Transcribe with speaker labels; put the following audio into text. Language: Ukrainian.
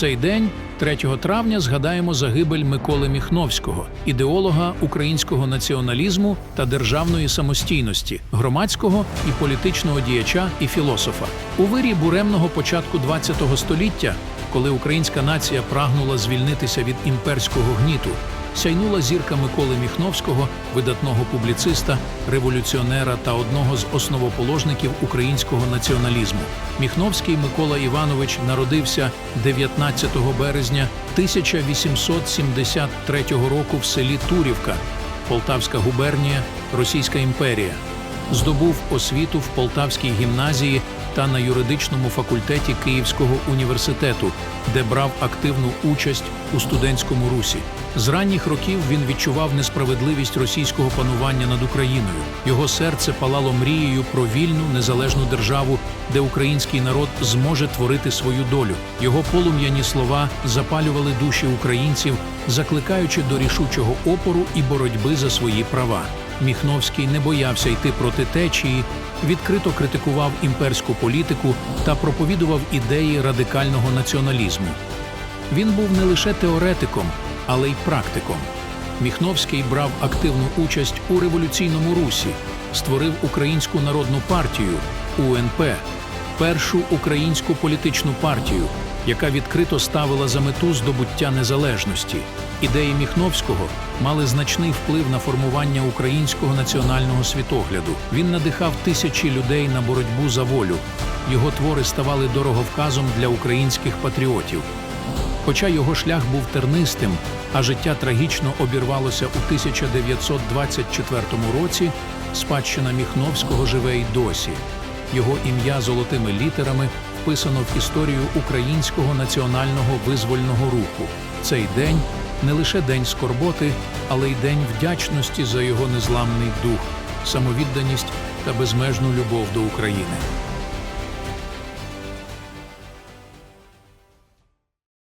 Speaker 1: цей день, 3 травня, згадаємо загибель Миколи Міхновського, ідеолога українського націоналізму та державної самостійності, громадського і політичного діяча і філософа. У вирі буремного початку ХХ століття, коли українська нація прагнула звільнитися від імперського гніту, сяйнула зірка Миколи Міхновського, видатного публіциста, революціонера та одного з основоположників українського націоналізму. Міхновський Микола Іванович народився 19 березня 1873 року в селі Турівка, Полтавська губернія, Російська імперія. Здобув освіту в Полтавській гімназії та на юридичному факультеті Київського університету, де брав активну участь у студентському русі. З ранніх років він відчував несправедливість російського панування над Україною. Його серце палало мрією про вільну незалежну державу, де український народ зможе творити свою долю. Його полум'яні слова запалювали душі українців, закликаючи до рішучого опору і боротьби за свої права. Міхновський не боявся йти проти течії, відкрито критикував імперську політику та проповідував ідеї радикального націоналізму. Він був не лише теоретиком, але й практиком. Міхновський брав активну участь у революційному русі, створив Українську народну партію УНП, першу українську політичну партію, яка відкрито ставила за мету здобуття незалежності. Ідеї Міхновського мали значний вплив на формування українського національного світогляду. Він надихав тисячі людей на боротьбу за волю. Його твори ставали дороговказом для українських патріотів. Хоча його шлях був тернистим, а життя трагічно обірвалося у 1924 році, спадщина Міхновського живе й досі. Його ім'я золотими літерами вписано в історію українського національного визвольного руху. Цей день не лише день скорботи, але й день вдячності за його незламний дух, самовідданість та безмежну любов до України.